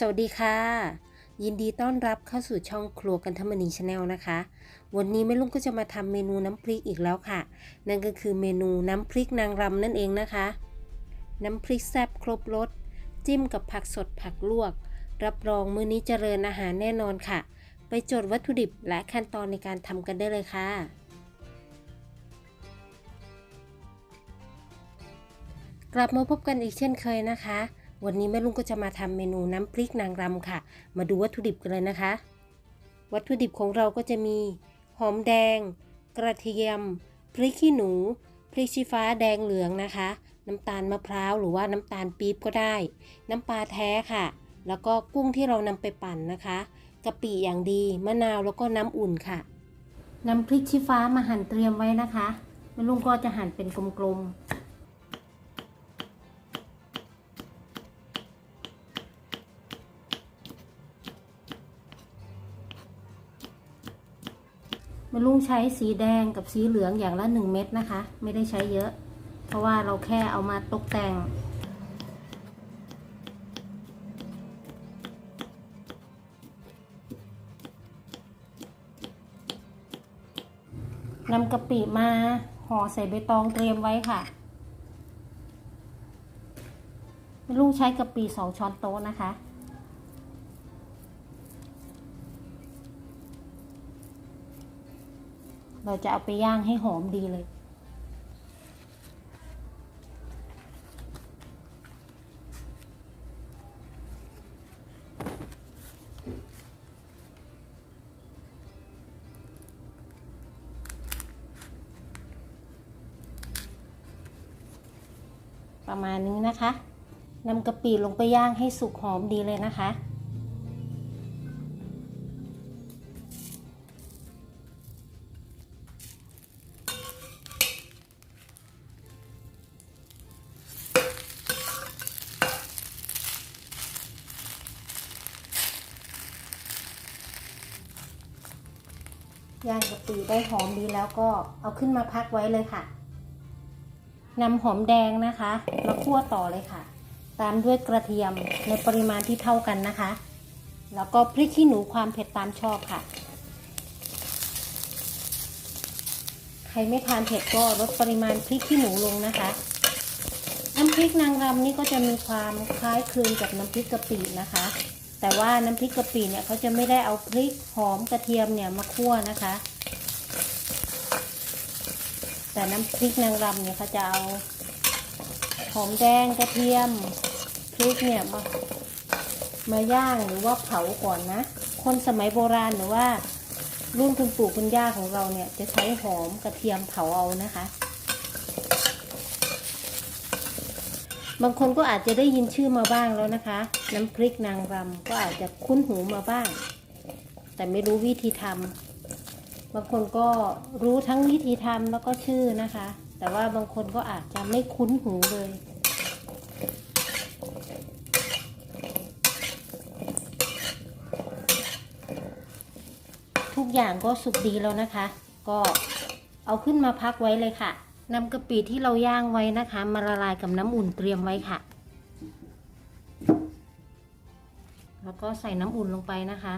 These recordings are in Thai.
สวัสดีค่ะ ยินดีต้อนรับเข้าสู่ช่องครัวกันทมณีชาแนลนะคะ วันนี้แม่ลุงก็จะมาทำเมนูน้ำพริกอีกแล้วค่ะ นั่นก็คือเมนูน้ำพริกนางรำนั่นเองนะคะ น้ำพริกแซ่บครบรสจิ้มกับผักสดผักลวก รับรองมื้อนี้เจริญอาหารแน่นอนค่ะ ไปจดวัตถุดิบและขั้นตอนในการทำกันได้เลยค่ะ กลับมาพบกันอีกเช่นเคยนะคะ วันนี้แม่ลุงก็จะมาทำเมนูน้ำพริกนางรำค่ะ มาดูวัตถุดิบกันเลยนะคะ วัตถุดิบของเราก็จะมี หอมแดง กระเทียม พริกขี้หนู พริกชี้ฟ้าแดงเหลืองนะคะ น้ำตาลมะพร้าวหรือว่าน้ำตาลปี๊บก็ได้ น้ำปลาแท้ค่ะ แล้วก็กุ้งที่เรานำไปปั่นนะคะกะปิอย่างดี มะนาวแล้วก็น้ำอุ่นค่ะน้ำพริกชี้ฟ้ามาหั่นเตรียมไว้นะคะแม่ลุงก็จะหั่นเป็นกลมๆ มาลุงใช้สีแดงกับสีเหลืองอย่างละหนึ่งเม็ดนะคะ ไม่ได้ใช้เยอะ เพราะว่าเราแค่เอามาตกแต่งนำกะปิมาห่อใส่ใบตองเตรียมไว้ค่ะมาลุงใช้กะปิสองช้อนโต๊ะนะคะ เราจะเอาไปย่างให้หอมดีเลย ประมาณนี้นะคะนำกะปิลงไปย่างให้สุกหอมดีเลยนะคะ ย่างกะปิได้หอมดีแล้วก็เอาขึ้นมาพักไว้เลยค่ะนำหอมแดงนะคะมาคั่วต่อเลยค่ะ ตามด้วยกระเทียมในปริมาณที่เท่ากันนะคะ แล้วก็พริกขี้หนูความเผ็ดตามชอบค่ะ ใครไม่ทานเผ็ดก็ลดปริมาณพริกขี้หนูลงนะคะน้ำพริกนางรำนี่ก็จะมีความคล้ายคลึงกับน้ำพริกกะปินะคะ แต่ว่าน้ำพริกกะปิเนี่ยเขาจะไม่ได้เอาพริกหอมกระเทียมเนี่ยมาคั่วนะคะ แต่น้ำพริกนางรำเนี่ยเขาจะเอาหอมแดงกระเทียมพริกเนี่ยมามาย่างหรือว่าเผาก่อนนะ คนสมัยโบราณหรือว่ารุ่นคุณปู่คุณย่าของเราเนี่ยจะใช้หอมกระเทียมเผาเอานะคะ บางคนก็อาจจะได้ยินชื่อมาบ้างแล้วนะคะ น้ำพริกนางรำก็อาจจะคุ้นหูมาบ้าง แต่ไม่รู้วิธีทำบางคนก็รู้ทั้งวิธีทำแล้วก็ชื่อนะคะ แต่ว่าบางคนก็อาจจะไม่คุ้นหูเลยทุกอย่างก็สุกดีแล้วนะคะ ก็เอาขึ้นมาพักไว้เลยค่ะ นำกะปิที่เราย่างไว้นะคะ มาละลายกับน้ำอุ่นเตรียมไว้ค่ะ แล้วก็ใส่น้ำอุ่นลงไปนะคะ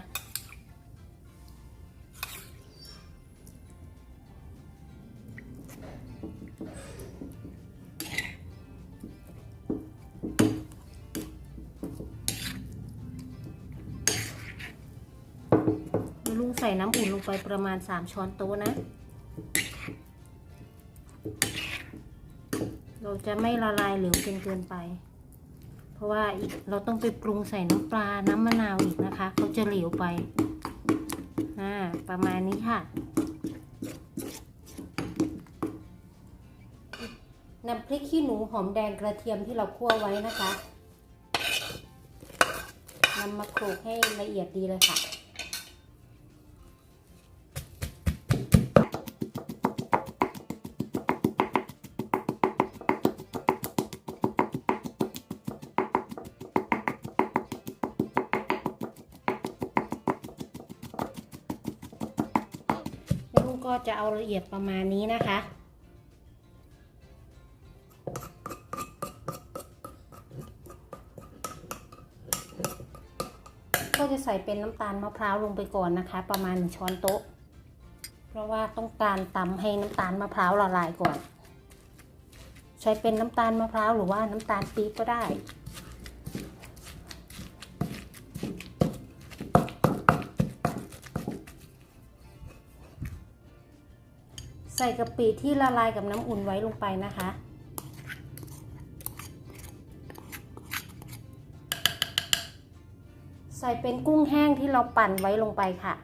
ลุงใส่น้ำอุ่นลงไปประมาณ 3 ช้อนโต๊ะนะ เราจะไม่ละลายเหลวเกินเกินไป เพราะว่าอีกเราต้องไปปรุงใส่น้ำปลาน้ำมะนาวอีกนะคะเขาจะเหลวไปอ่าประมาณนี้ค่ะนำพริกขี้หนูหอมแดงกระเทียมที่เราคั่วไว้นะคะนำมาโขลกให้ละเอียดดีเลยค่ะ ก็จะเอาละเอียดประมาณนี้นะคะ ก็จะใส่เป็นน้ำตาลมะพร้าวลงไปก่อนนะคะ ประมาณหนึ่งช้อนโต๊ะ เพราะว่าต้องการตำให้น้ำตาลมะพร้าวละลายก่อน ใช้เป็นน้ำตาลมะพร้าวหรือว่าน้ำตาลปี๊บก็ได้ ใส่กะปิที่ละลายกับน้ำอุ่นไว้ลงไปนะคะ ใส่เป็นกุ้งแห้งที่เราปั่นไว้ลงไปค่ะ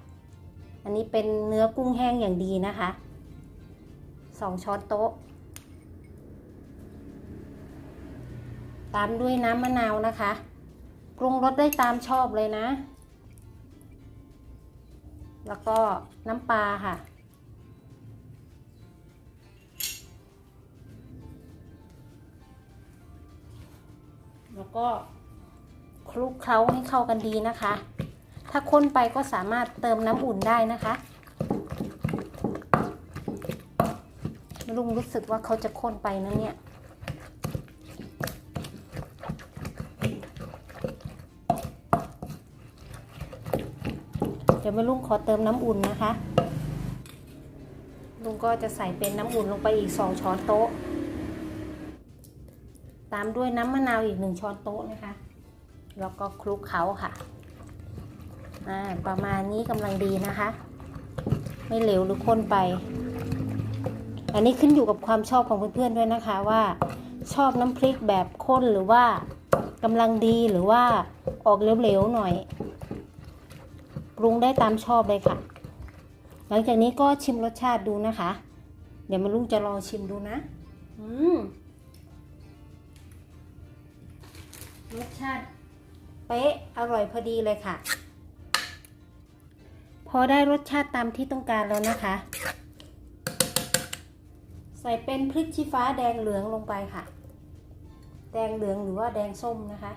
อันนี้เป็นเนื้อกุ้งแห้งอย่างดีนะคะสองช้อนโต๊ะ ตามด้วยน้ำมะนาวนะคะปรุงรสได้ตามชอบเลยนะ แล้วก็น้ำปลาค่ะ แล้วก็คลุกเคล้าให้เข้ากันดีนะคะ ถ้าข้นไปก็สามารถเติมน้ำอุ่นได้นะคะลุงรู้สึกว่าเขาจะข้นไปนะเนี่ย เดี๋ยวแม่ลุงขอเติมน้ำอุ่นนะคะ ลุงก็จะใส่เป็นน้ำอุ่นลงไปอีก2ช้อนโต๊ะ ตามด้วยน้ำมะนาวอีก1ช้อนโต๊ะนะคะ แล้วก็คลุกเคล้าค่ะประมาณนี้กำลังดีนะคะ ไม่เหลวหรือข้นไป อันนี้ขึ้นอยู่กับความชอบของเพื่อนๆด้วยนะคะว่าชอบน้ำพริกแบบข้นหรือว่ากำลังดีหรือว่าออกเหลวๆหน่อย ปรุงได้ตามชอบเลยค่ะ หลังจากนี้ก็ชิมรสชาติดูนะคะ เดี๋ยวมาลุงจะลองชิมดูนะ อืม รสชาติ เป๊ะ อร่อยพอดีเลยค่ะ พอได้รสชาติตามที่ต้องการแล้วนะคะ ใส่เป็นพริกชี้ฟ้าแดงเหลืองลงไปค่ะ แดงเหลืองหรือว่าแดงส้มนะคะ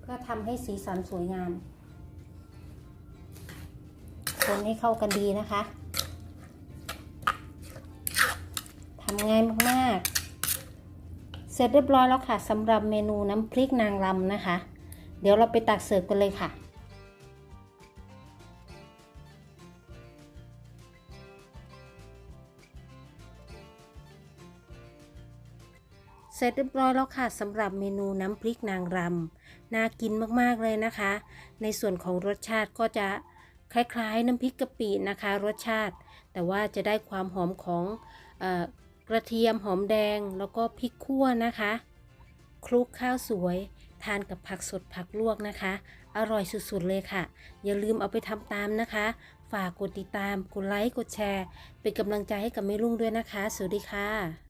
เพื่อทำให้สีสันสวยงาม คนให้เข้ากันดีนะคะทำง่ายมากๆ ร็จเรียบร้อยแล้วค่ะสำหรับเมนูน้ำพริกนางรำนะคะ เดี๋ยวเราไปตักเสิร์ฟกันเลยค่ะ เสร็จเรียบร้อยแล้วค่ะสำหรับเมนูน้ำพริกนางรำน่ากินมากๆเลยนะคะ ในส่วนของรสชาติก็จะคล้ายๆ น้ำพริกกะปินะคะ รสชาติ แต่ว่าจะได้ความหอมของเออ กระเทียมหอมแดงแล้วก็พริกขั่วนะคะ คลุกข้าวสวยทานกับผักสดผักลวกนะคะ อร่อยสุดๆเลยค่ะ อย่าลืมเอาไปทำตามนะคะ ฝากกดติดตาม กดไลค์ กดแชร์ เป็นกำลังใจให้กับแม่ลุงด้วยนะคะ สวัสดีค่ะ